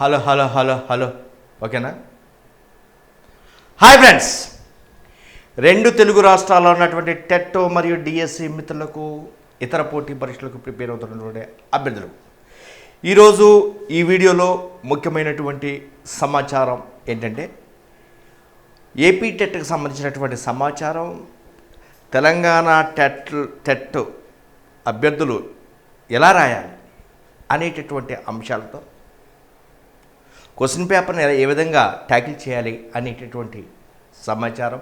Hello hello hello hello. ఓకేనా? Hi friends. రెండు తెలుగు రాష్ట్రాల్లో ఉన్నటువంటి టెట్టో మరియు డిఎస్సి మిత్రులకు ఇతర పోటీ పరీక్షలకు ప్రిపేర్ అవుతున్నటువంటి అభ్యర్థులు. ఈరోజు ఈ వీడియోలో ముఖ్యమైనటువంటి సమాచారం ఏంటంటే ఏపీ టెట్కి సంబంధించినటువంటి సమాచారం తెలంగాణ టెట్ టెట్ అభ్యర్థులు ఎలా రాయాలి అనేటటువంటి అంశాలతో క్వశ్చన్ పేపర్ని ఎలా- ఏ విధంగా ట్యాకిల్ చేయాలి అనేటటువంటి సమాచారం.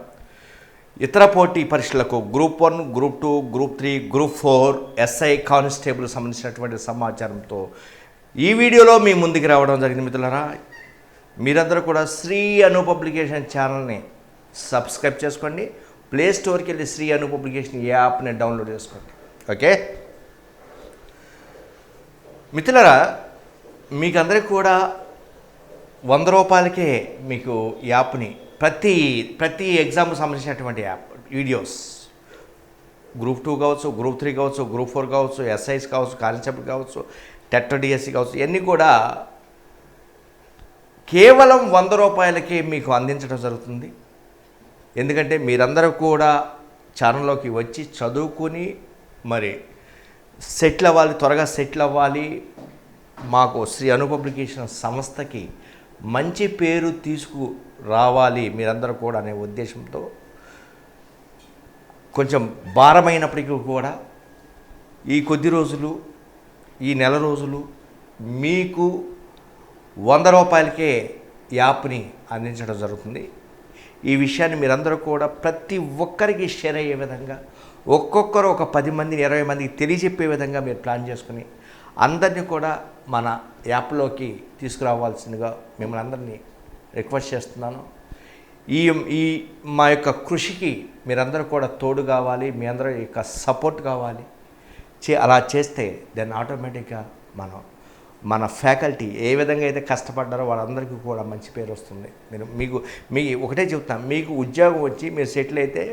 ఇతర పోటీ పరీక్షలకు group one group two group three group four SI constable సంబంధించినటువంటి సమాచారంతో ఈ వీడియోలో మీ ముందుకు రావడం జరిగింది మిత్రులరా. మీరందరూ కూడా శ్రీ అను పబ్లికేషన్ ఛానల్ని సబ్స్క్రైబ్ చేసుకోండి. ప్లే స్టోర్కి వెళ్ళి శ్రీ అను పబ్లికేషన్ యాప్ని డౌన్లోడ్ చేసుకోండి. ఓకే? మిత్రులరా మీకందరికి కూడా వంద రూపాయలకే మీకు యాప్ని ప్రతి ప్రతి ఎగ్జామ్కి సంబంధించినటువంటి యాప్ వీడియోస్ గ్రూప్ టూ కావచ్చు గ్రూప్ త్రీ కావచ్చు గ్రూప్ ఫోర్ కావచ్చు ఎస్ఐస్ కావచ్చు కానిస్టేబుల్ కావచ్చు టెట్ డిఎస్సి కావచ్చు ఇవన్నీ కూడా కేవలం వంద రూపాయలకే మీకు అందించడం జరుగుతుంది. ఎందుకంటే మీరందరూ కూడా ఛానల్లోకి వచ్చి చదువుకుని మరి సెటిల్ అవ్వాలి త్వరగా సెటిల్ అవ్వాలి. మాకు శ్రీ అను పబ్లికేషన్ సంస్థకి మంచి పేరు తీసుకురావాలి మీరందరూ కూడా అనే ఉద్దేశంతో కొంచెం భారమైనప్పటికీ కూడా ఈ కొద్ది రోజులు ఈ నెల రోజులు మీకు వంద రూపాయలకే యాప్ని అందించడం జరుగుతుంది. ఈ విషయాన్ని మీరందరూ కూడా ప్రతి ఒక్కరికి షేర్ అయ్యే విధంగా ఒక్కొక్కరు ఒక పది మందిని ఇరవై మందికి తెలియజెప్పే విధంగా మీరు ప్లాన్ చేసుకుని అందరినీ కూడా మన యాప్లోకి తీసుకురావాల్సిందిగా మిమ్మల్ని అందరినీ రిక్వెస్ట్ చేస్తున్నాను. ఈ ఈ మా యొక్క కృషికి మీరందరూ కూడా తోడు కావాలి మీ అందరూ యొక్క సపోర్ట్ కావాలి. చే అలా చేస్తే దెన్ ఆటోమేటిక్గా మనం మన ఫ్యాకల్టీ ఏ విధంగా అయితే కష్టపడ్డారో వాళ్ళందరికీ కూడా మంచి పేరు వస్తుంది. మీరు మీకు మీ ఒకటే చెప్తాను మీకు ఉద్యోగం వచ్చి మీరు సెటిల్ అయితే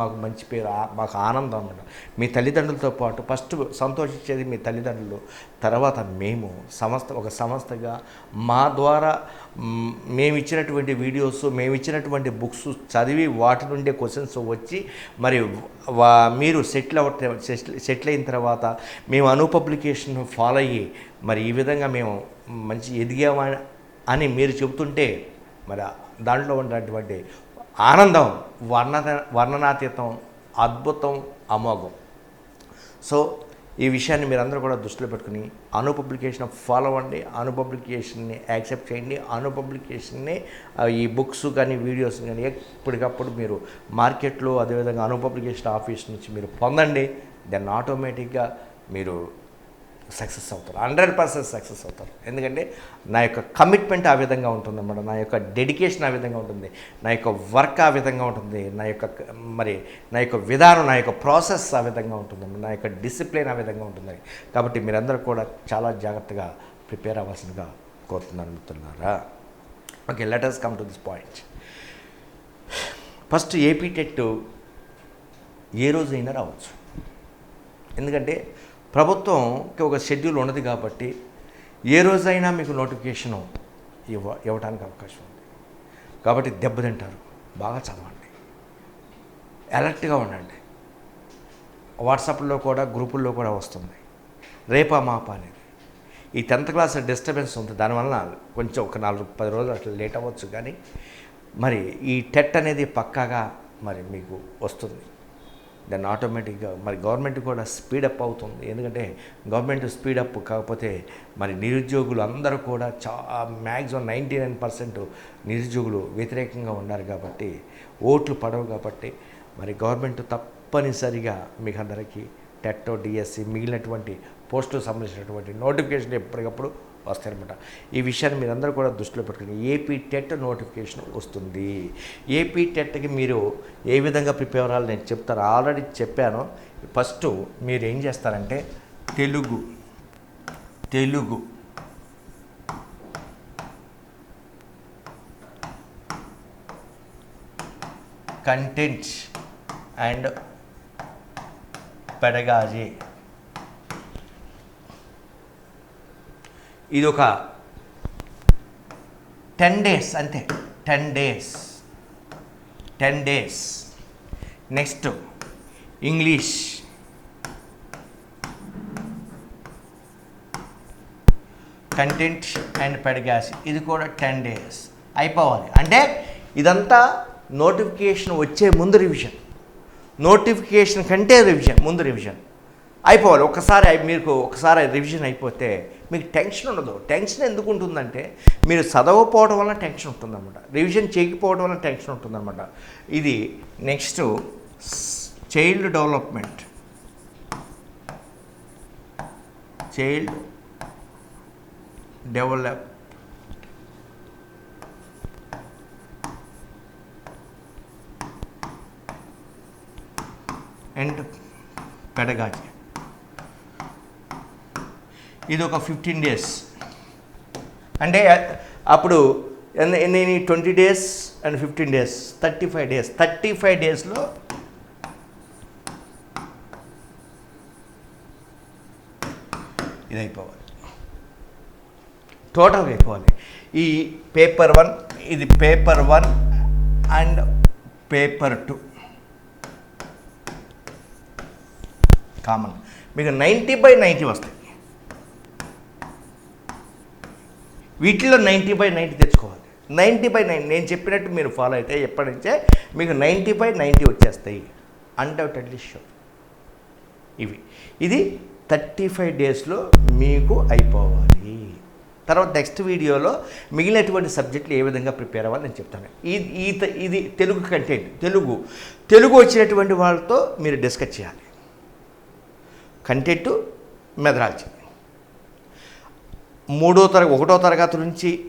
మాకు మంచి పేరు మాకు ఆనందం అన్నమాట. మీ తల్లిదండ్రులతో పాటు ఫస్ట్ సంతోషించేది మీ తల్లిదండ్రులు. తర్వాత మేము సంస్థ ఒక సంస్థగా మా ద్వారా మేము ఇచ్చినటువంటి వీడియోస్ మేము ఇచ్చినటువంటి బుక్స్ చదివి వాటి నుండే క్వశ్చన్స్ వచ్చి మరి వా మీరు సెటిల్ అవ సెటిల్ సెటిల్ అయిన తర్వాత మేము అను పబ్లికేషన్ ఫాలో అయ్యి మరి ఈ విధంగా మేము మంచి ఎదిగామా అని మీరు చెబుతుంటే మరి దాంట్లో ఉన్నటువంటి ఆనందం వర్ణ వర్ణనాతీతం అద్భుతం అమోఘం. సో ఈ విషయాన్ని మీరందరూ కూడా దృష్టిలో పెట్టుకుని అను పబ్లికేషన్ ఫాలో అవ్వండి అను పబ్లికేషన్ని యాక్సెప్ట్ చేయండి అను పబ్లికేషన్ని ఈ బుక్స్ కానీ వీడియోస్ కానీ ఎప్పటికప్పుడు మీరు మార్కెట్లో అదేవిధంగా అను పబ్లికేషన్ ఆఫీస్ నుంచి మీరు పొందండి. దెన్ ఆటోమేటిక్గా మీరు సక్సెస్ అవుతారు. హండ్రెడ్ పర్సెంట్ సక్సెస్ అవుతారు. ఎందుకంటే నా యొక్క కమిట్మెంట్ ఆ విధంగా ఉంటుంది అన్నమాట. నా యొక్క డెడికేషన్ ఆ విధంగా ఉంటుంది. నా యొక్క వర్క్ ఆ విధంగా ఉంటుంది. నా యొక్క మరి నా యొక్క విధానం నా యొక్క ప్రాసెస్ ఆ విధంగా ఉంటుంది. నా యొక్క డిసిప్లిన్ ఆ విధంగా ఉంటుంది. కాబట్టి మీరందరూ కూడా చాలా జాగ్రత్తగా ప్రిపేర్ అవ్వాల్సిందిగా కోరుతున్నాను అనుకుంటున్నారా okay letters come to this point. First AP TET ఏ రోజైనా రావచ్చు. ఎందుకంటే ప్రభుత్వంకి ఒక షెడ్యూల్ ఉన్నది కాబట్టి ఏ రోజైనా మీకు నోటిఫికేషను ఇవ్వ ఇవ్వడానికి అవకాశం ఉంది. కాబట్టి దెబ్బతింటారు బాగా చదవండి. అలర్ట్గా ఉండండి. వాట్సాప్లో కూడా గ్రూపుల్లో కూడా వస్తుంది. రేపా మాప అనేది. ఈ టెన్త్ క్లాస్ డిస్టర్బెన్స్ ఉంది. దానివల్ల కొంచెం ఒక నాలుగు పది రోజులు అట్లా లేట్ అవ్వచ్చు. కానీ మరి ఈ టెట్ అనేది పక్కాగా మరి మీకు వస్తుంది. దాన్ని ఆటోమేటిక్గా మరి గవర్నమెంట్ కూడా స్పీడప్ అవుతుంది. ఎందుకంటే గవర్నమెంట్ స్పీడప్ కాకపోతే మరి నిరుద్యోగులు అందరూ కూడా చా మ్యాక్సిమం నైంటీ నైన్ పర్సెంట్ నిరుద్యోగులు వ్యతిరేకంగా ఉన్నారు కాబట్టి ఓట్లు పడవు కాబట్టి మరి గవర్నమెంట్ తప్పనిసరిగా మీకు అందరికీ టెట్ డిఎస్సి మిగిలినటువంటి పోస్టులు సంబంధించినటువంటి నోటిఫికేషన్ ఎప్పటికప్పుడు వస్తాయన్నమాట ఈ విషయాన్ని మీరందరూ కూడా దృష్టిలో పెట్టుకుని ఏపీ టెట్ నోటిఫికేషన్ వస్తుంది. ఏపీ టెట్కి మీరు ఏ విధంగా ప్రిపేర్ అవ్వాలి నేను చెప్తాను. ఆల్రెడీ చెప్పాను. ఫస్ట్ మీరు ఏం చేస్తారంటే Telugu Telugu. Contents and pedagogy. ఇది ఒక టెన్ డేస్ అంతే. Ten days. Ten days. Next English. Content and pedagogy. ఇది కూడా టెన్ డేస్. అయిపోవాలి. అంటే ఇదంతా నోటిఫికేషన్ వచ్చే ముందు రివిజన్. నోటిఫికేషన్ కంటే రివిజన్ ముందు రివిజన్. అయిపోవాలి. ఒకసారి అయి- మీకు ఒకసారి రివిజన్ అయిపోతే మీకు టెన్షన్ ఉండదు. టెన్షన్ ఎందుకు ఉంటుందంటే మీరు చదవకపోవడం వల్ల టెన్షన్ ఉంటుందన్నమాట. రివిజన్ చేయకపోవడం వల్ల టెన్షన్ ఉంటుందన్నమాట. ఇది next child development child develop and pedagogy ఇది ఒక ఫిఫ్టీన్ డేస్ అంటే అప్పుడు ఎన్ని twenty days and fifteen days thirty five days thirty five డేస్లో ఇది అయిపోవాలి టోటల్గా అయిపోవాలి. ఈ పేపర్ వన్ ఇది paper one and paper two common మీకు నైంటీ బై నైంటీ వస్తాయి. వీటిలో నైంటీ బై నైంటీ తెచ్చుకోవాలి. నైంటీ బై నైన్ నేను చెప్పినట్టు మీరు ఫాలో అయితే ఎప్పటి నుంచే మీకు నైంటీ బై నైంటీ వచ్చేస్తాయి. అన్డౌటెడ్లీ షూర్ ఇవి. ఇది థర్టీ ఫైవ్ డేస్లో మీకు అయిపోవాలి. తర్వాత నెక్స్ట్ వీడియోలో మిగిలినటువంటి సబ్జెక్టులు ఏ విధంగా ప్రిపేర్ అవ్వాలి నేను చెప్తాను. ఇది ఈ ఇది తెలుగు కంటెంట్ తెలుగు. తెలుగు వచ్చినటువంటి వాళ్ళతో మీరు డిస్కస్ చేయాలి. కంటెంట్ మెదరాల్చి మూడో తరగతి ఒకటో తరగతి నుంచి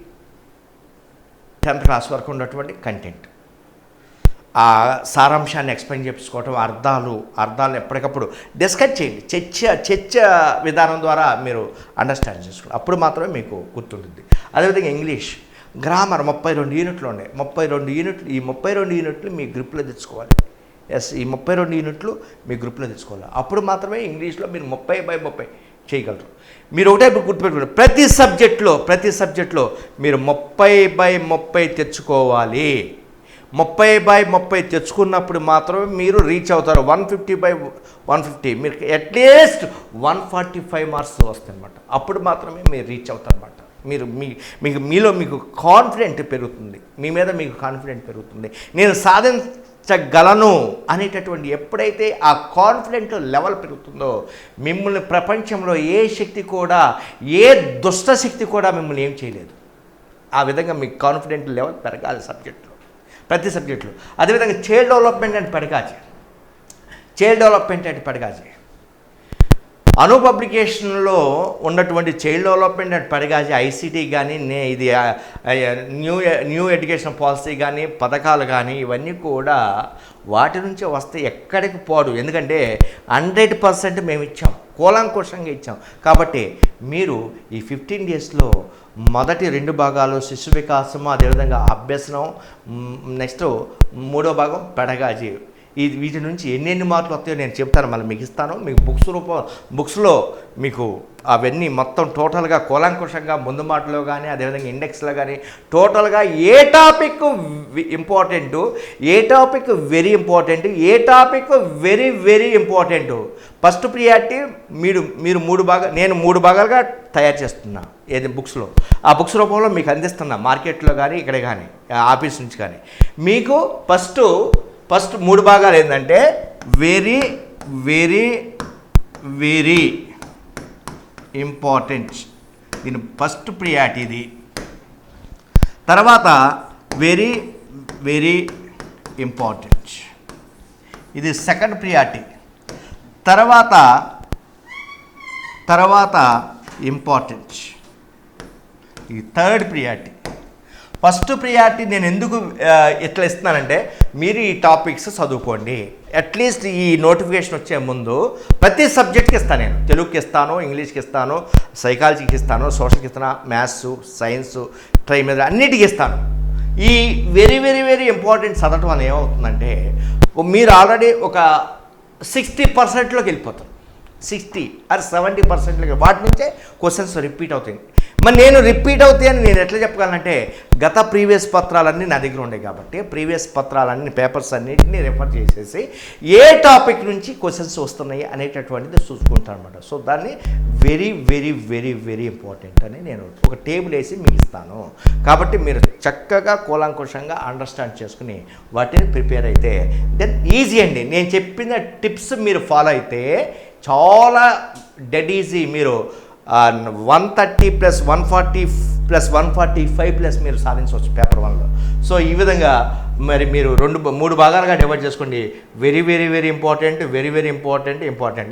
టెన్త్ క్లాస్ వరకు ఉన్నటువంటి కంటెంట్. ఆ సారాంశాన్ని ఎక్స్ప్లెయిన్ చేసుకోవటం అర్థాలు అర్థాలు ఎప్పటికప్పుడు డిస్కస్ చేయండి. చర్చ చర్చ విధానం ద్వారా మీరు అండర్స్టాండ్ చేసుకోండి. అప్పుడు మాత్రమే మీకు గుర్తుంటుంది. అదేవిధంగా ఇంగ్లీష్ గ్రామర్ ముప్పై రెండు యూనిట్లు ఉన్నాయి. ముప్పై రెండు యూనిట్లు ఈ ముప్పై రెండు యూనిట్లు మీ గ్రిప్లో తెచ్చుకోవాలి. ఎస్ ఈ ముప్పై రెండు యూనిట్లు మీ గ్రూప్లో తెచ్చుకోవాలి. అప్పుడు మాత్రమే ఇంగ్లీష్లో మీరు ముప్పై బై ముప్పై చేయగలరు. మీరు ఒకటే గుర్తుపెట్టుకోండి. ప్రతి సబ్జెక్ట్లో ప్రతి సబ్జెక్ట్లో మీరు ముప్పై బై ముప్పై తెచ్చుకోవాలి. ముప్పై బై ముప్పై తెచ్చుకున్నప్పుడు మాత్రమే మీరు రీచ్ అవుతారు. One fifty by one fifty. మీరు at least one forty five marks వస్తాయన్నమాట. అప్పుడు మాత్రమే మీరు రీచ్ అవుతారన్నమాట. మీరు మీ మీకు మీలో మీకు కాన్ఫిడెంట్ పెరుగుతుంది. మీ మీద మీకు కాన్ఫిడెంట్ పెరుగుతుంది. నేను సాధించగలను అనేటటువంటి ఎప్పుడైతే ఆ కాన్ఫిడెంట్ లెవెల్ పెరుగుతుందో మిమ్మల్ని ప్రపంచంలో ఏ శక్తి కూడా ఏ దుష్ట శక్తి కూడా మిమ్మల్ని ఏం చేయలేదు. ఆ విధంగా మీ కాన్ఫిడెంట్ లెవెల్ పెరగాలి సబ్జెక్టులో ప్రతి సబ్జెక్టులో అదేవిధంగా child development and pedagogy child development అంటే పెడగాజీ అను పబ్లికేషన్లో ఉన్నటువంటి child development and pedagogy ICT కానీ నే ఇది న్యూ న్యూ ఎడ్యుకేషన్ పాలసీ కానీ పథకాలు కానీ ఇవన్నీ కూడా వాటి నుంచి వస్తే ఎక్కడికి పోడు ఎందుకంటే హండ్రెడ్ పర్సెంట్ మేము ఇచ్చాం కూలంకుషంగా ఇచ్చాం. కాబట్టి మీరు ఈ ఫిఫ్టీన్ డేస్లో మొదటి రెండు భాగాలు శిశు వికాసము అదేవిధంగా అభ్యసనం నెక్స్ట్ మూడో భాగం పెడగాజీ. ఈ వీటి నుంచి ఎన్నెన్ని మార్కులు వస్తాయో నేను చెప్తాను. మళ్ళీ మీకు ఇస్తాను. మీకు బుక్స్ రూపం బుక్స్లో మీకు అవన్నీ మొత్తం టోటల్గా కూలంకుషంగా ముందు మాటలో కానీ అదేవిధంగా ఇండెక్స్లో కానీ టోటల్గా A topic important A topic very important A topic very very important. First priority మీరు మీరు మూడు భాగా నేను మూడు భాగాలుగా తయారు చేస్తున్నా ఏది బుక్స్లో. ఆ బుక్స్ రూపంలో మీకు అందిస్తున్నా మార్కెట్లో కానీ ఇక్కడ కానీ ఆఫీస్ నుంచి కానీ మీకు ఫస్ట్ ఫస్ట్ మూడు భాగాలు ఏంటంటే వెరీ వెరీ వెరీ ఇంపార్టెంట్. దీని ఫస్ట్ ప్రియారిటీ ఇది. తర్వాత వెరీ వెరీ ఇంపార్టెంట్. ఇది సెకండ్ ప్రియారిటీ. తర్వాత తర్వాత ఇంపార్టెంట్. ఇది థర్డ్ ప్రియారిటీ. ఫస్ట్ ప్రియారిటీ నేను ఎందుకు ఇట్లా ఇస్తున్నానంటే మీరు ఈ టాపిక్స్ చదువుకోండి. అట్లీస్ట్ ఈ నోటిఫికేషన్ వచ్చే ముందు ప్రతి సబ్జెక్ట్కి ఇస్తాను నేను. తెలుగుకి ఇస్తాను ఇంగ్లీష్కి ఇస్తాను సైకాలజీకి ఇస్తాను సోషల్కి ఇస్తాను మ్యాథ్స్ సైన్స్ ట్రై మీద అన్నిటికీ ఇస్తాను. ఈ వెరీ వెరీ వెరీ ఇంపార్టెంట్ చదవటం వల్ల ఏమవుతుందంటే మీరు ఆల్రెడీ ఒక సిక్స్టీ పర్సెంట్లోకి వెళ్ళిపోతారు. సిక్స్టీ ఆర్ సెవెంటీ పర్సెంట్లోకి వాటి నుంచే క్వశ్చన్స్ రిపీట్ అవుతాయి. మరి నేను రిపీట్ అవుతాయని నేను ఎట్లా చెప్పగలనంటే గత ప్రీవియస్ పత్రాలన్నీ నా దగ్గర ఉండే కాబట్టి ప్రీవియస్ పత్రాలన్నీ పేపర్స్ అన్నిటిని రెఫర్ చేసేసి ఏ టాపిక్ నుంచి క్వశ్చన్స్ వస్తున్నాయి అనేటటువంటిది చూసుకుంటాను అనమాట సో దాన్ని very very very very important అని నేను ఒక టేబుల్ వేసి మీకు ఇస్తాను కాబట్టి మీరు చక్కగా కూలంకుషంగా అండర్స్టాండ్ చేసుకుని వాటిని ప్రిపేర్ అయితే దెన్ ఈజీ అండి. నేను చెప్పిన టిప్స్ మీరు ఫాలో అయితే చాలా డెడ్ ఈజీ మీరు one thirty plus one forty plus one forty five plus మీరు సాధించవచ్చు పేపర్ వన్లో సో ఈ విధంగా మరి మీరు రెండు మూడు భాగాలుగా డివైడ్ చేసుకోండి. Very very very important very very important important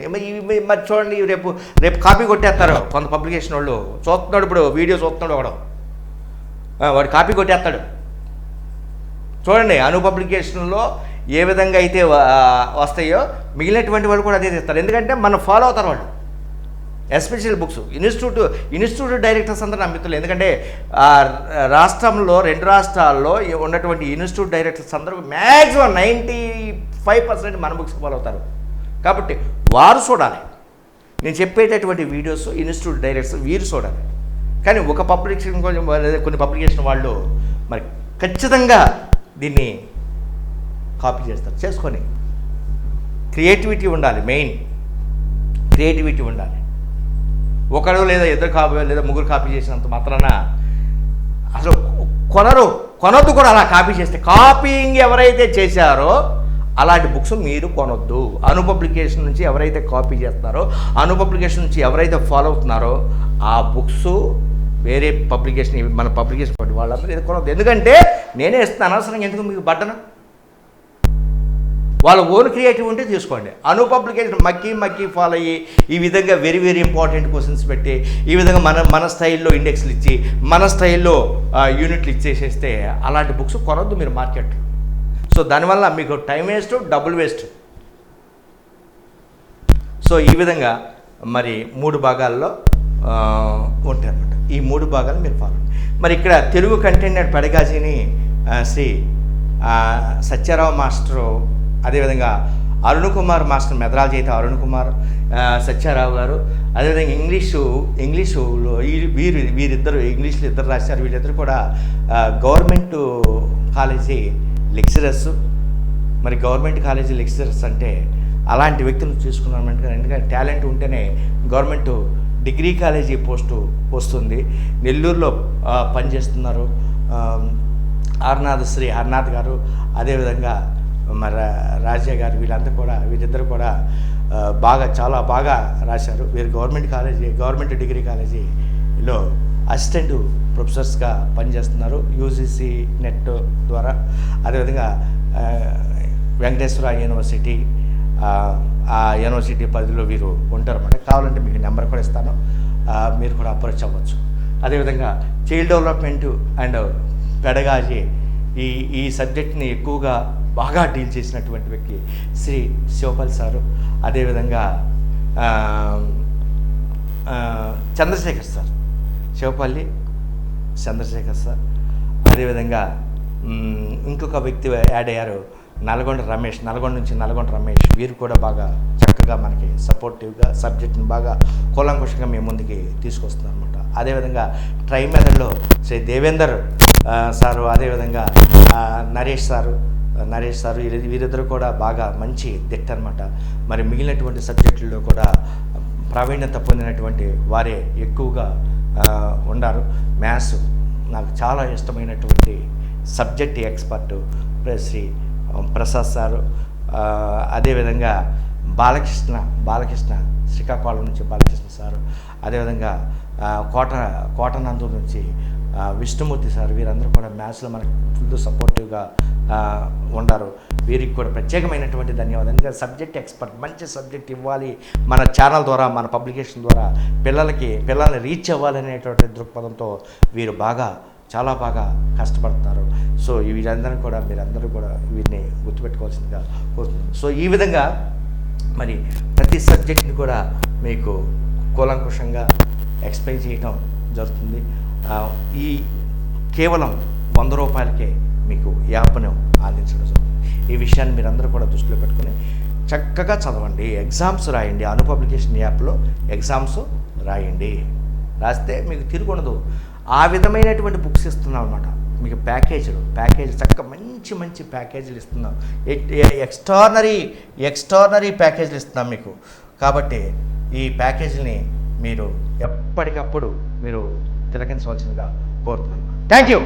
మరి చూడండి రేపు రేపు కాపీ కొట్టేస్తారు. కొంత పబ్లికేషన్ వాళ్ళు చూస్తున్నాడు ఇప్పుడు వీడియో చూస్తున్నాడు ఒకడు. వాడు కాపీ కొట్టేస్తాడు. చూడండి అను పబ్లికేషన్లో ఏ విధంగా అయితే వస్తాయో మిగిలినటువంటి వాళ్ళు కూడా అదే తెస్తారు. ఎందుకంటే మనం ఫాలో అవుతారు వాళ్ళు. Special books institute institute directors అందరూ నా మిత్రులు ఎందుకంటే ఆ, రాష్ట్రంలో రెండు రాష్ట్రాల్లో ఉన్నటువంటి ఇన్స్టిట్యూట్ డైరెక్టర్స్ అందరూ మ్యాక్సిమం నైంటీ ఫైవ్ పర్సెంట్ మన బుక్స్ ఫాలో అవుతారు. కాబట్టి వారు చూడాలి. నేను చెప్పేటటువంటి వీడియోస్ ఇన్స్టిట్యూట్ డైరెక్టర్స్ వీరు చూడాలి. కానీ ఒక పబ్లికేషన్ కొంచెం కొన్ని పబ్లికేషన్ వాళ్ళు మరి ఖచ్చితంగా దీన్ని కాపీ చేస్తారు. చేసుకొని క్రియేటివిటీ ఉండాలి మెయిన్ క్రియేటివిటీ ఉండాలి. ఒకడు లేదా ఇద్దరు కాపీ లేదా ముగ్గురు కాపీ చేసినంత మాత్రాన అసలు కొనరు కొనొద్దు కూడా అలా కాపీ చేస్తే కాపీయింగ్ ఎవరైతే చేశారో అలాంటి బుక్స్ మీరు కొనొద్దు. అనుపబ్లికేషన్ నుంచి ఎవరైతే కాపీ చేస్తున్నారో అనుపబ్లికేషన్ నుంచి ఎవరైతే ఫాలో అవుతున్నారో ఆ బుక్స్ వేరే పబ్లికేషన్ మన పబ్లికేషన్ పట్టి వాళ్ళందరూ ఇది కొనొద్దు. ఎందుకంటే నేనే ఇస్తాను అనవసరంగా ఎందుకు మీకు బట్టను? వాళ్ళ ఓన్ క్రియేటివ్ ఉంటే తీసుకోండి. అను పబ్లికేషన్ మక్కి మక్కి ఫాలో అయ్యి ఈ విధంగా వెరీ వెరీ ఇంపార్టెంట్ క్వశ్చన్స్ పెట్టి ఈ విధంగా మన మన స్టైల్లో ఇండెక్స్లు ఇచ్చి మన స్టైల్లో యూనిట్లు ఇచ్చేసేస్తే అలాంటి బుక్స్ కొనొద్దు మీరు మార్కెట్ సో దానివల్ల మీకు టైం వేస్ట్ డబ్బులు వేస్ట్ సో ఈ విధంగా మరి మూడు భాగాల్లో ఆ, ఉంటాయన్నమాట. ఈ మూడు భాగాలు మీరు ఫాలో మరి ఇక్కడ తెలుగు కంటెంట్ పెడగాజీని శ్రీ సత్యారావు మాస్టరు అదేవిధంగా అరుణ్ కుమార్ మాస్టర్ మెదరాలజీ అయితే అరుణ్ కుమార్ సత్యారావు గారు. అదేవిధంగా ఇంగ్లీషు ఇంగ్లీషులో వీరు వీరిద్దరు ఇంగ్లీష్లో ఇద్దరు రాశారు. వీళ్ళిద్దరు కూడా గవర్నమెంట్ కాలేజీ లెక్చరర్స్. మరి గవర్నమెంట్ కాలేజీ లెక్చరర్స్ అంటే అలాంటి వ్యక్తులను చూసుకున్నామంటే ఎందుకంటే టాలెంట్ ఉంటేనే గవర్నమెంట్ డిగ్రీ కాలేజీ పోస్టు వస్తుంది. నెల్లూరులో పనిచేస్తున్నారు ఆర్నాథ్ శ్రీ ఆర్నాథ్ గారు. అదేవిధంగా మరి రాజా గారు వీళ్ళందరూ కూడా వీరిద్దరు కూడా బాగా చాలా బాగా రాశారు. వీరు గవర్నమెంట్ కాలేజీ గవర్నమెంట్ డిగ్రీ కాలేజీలో అసిస్టెంట్ ప్రొఫెసర్స్గా పనిచేస్తున్నారు. యూజీసీ నెట్ ద్వారా. అదేవిధంగా వెంకటేశ్వర యూనివర్సిటీ ఆ, యూనివర్సిటీ పరిధిలో వీరు ఉంటారన్నమాట. కావాలంటే మీకు నెంబర్ కూడా ఇస్తాను. మీరు కూడా అప్రోచ్ అవ్వచ్చు. అదేవిధంగా చైల్డ్ డెవలప్మెంట్ అండ్ పెడగాజీ ఈ ఈ సబ్జెక్ట్ని ఎక్కువగా బాగా డీల్ చేసినటువంటి వ్యక్తి శ్రీ శివపాల్ సారు. అదేవిధంగా చంద్రశేఖర్ సార్. శివపల్లి చంద్రశేఖర్ సార్. అదేవిధంగా ఇంకొక వ్యక్తి యాడ్ అయ్యారు నల్గొండ రమేష్ నల్గొండ నుంచి నల్గొండ రమేష్. వీరు కూడా బాగా చక్కగా మనకి సపోర్టివ్గా సబ్జెక్ట్ని బాగా కూలంకుషంగా మేము ముందుకి తీసుకొస్తున్నాం అనమాట అదేవిధంగా ట్రై మెథడ్లో శ్రీ దేవేందర్ సారు అదేవిధంగా నరేష్ సారు నరేష్ సారు వీరి- వీరిద్దరు కూడా బాగా మంచి దిట్ట అనమాట మరి మిగిలినటువంటి సబ్జెక్టుల్లో కూడా ప్రావీణ్యత పొందినటువంటి వారే ఎక్కువగా ఉన్నారు. ఉండారు మ్యాథ్స్ నాకు చాలా ఇష్టమైనటువంటి subject expert Shri Prasad sir. అదేవిధంగా బాలకృష్ణ బాలకృష్ణ శ్రీకాకుళం నుంచి బాలకృష్ణ సారు. అదేవిధంగా కోట కోటనందు నుంచి విష్ణుమూర్తి సార్ వీరందరూ కూడా మ్యాథ్స్లో మనకు ఫుల్ సపోర్టివ్గా ఉండరు. వీరికి కూడా ప్రత్యేకమైనటువంటి ధన్యవాదాలు. ఎందుకంటే సబ్జెక్ట్ ఎక్స్పర్ట్ మంచి సబ్జెక్ట్ ఇవ్వాలి మన ఛానల్ ద్వారా మన పబ్లికేషన్ ద్వారా పిల్లలకి పిల్లల్ని రీచ్ అవ్వాలనేటువంటి దృక్పథంతో వీరు బాగా చాలా బాగా కష్టపడతారు. సో వీరందరూ కూడా మీరందరూ కూడా వీరిని గుర్తుపెట్టుకోవాల్సిందిగా కోరుతున్నాను. సో ఈ విధంగా మరి ప్రతి సబ్జెక్ట్ని కూడా మీకు కూలంకుషంగా ఎక్స్ప్లెయిన్ చేయటం జరుగుతుంది. ఈ కేవలం వంద రూపాయలకే మీకు యాప్ను అందించడం జరుగుతుంది. ఈ విషయాన్ని మీరందరూ కూడా దృష్టిలో పెట్టుకుని చక్కగా చదవండి. ఎగ్జామ్స్ రాయండి. అను పబ్లికేషన్ యాప్లో ఎగ్జామ్స్ రాయండి. రాస్తే మీకు తిరుగుండదు. ఆ విధమైనటువంటి బుక్స్ ఇస్తున్నాం అనమాట మీకు ప్యాకేజీలు ప్యాకేజ్ చక్కగా మంచి మంచి ప్యాకేజీలు ఇస్తున్నాం. ఎక్స్ట్రానరీ ఎక్స్ట్రానరీ ప్యాకేజీలు ఇస్తున్నాం మీకు. కాబట్టి ఈ ప్యాకేజీని మీరు ఎప్పటికప్పుడు మీరు తిలకించవలసిందిగా కోరుతున్నాను. Thank you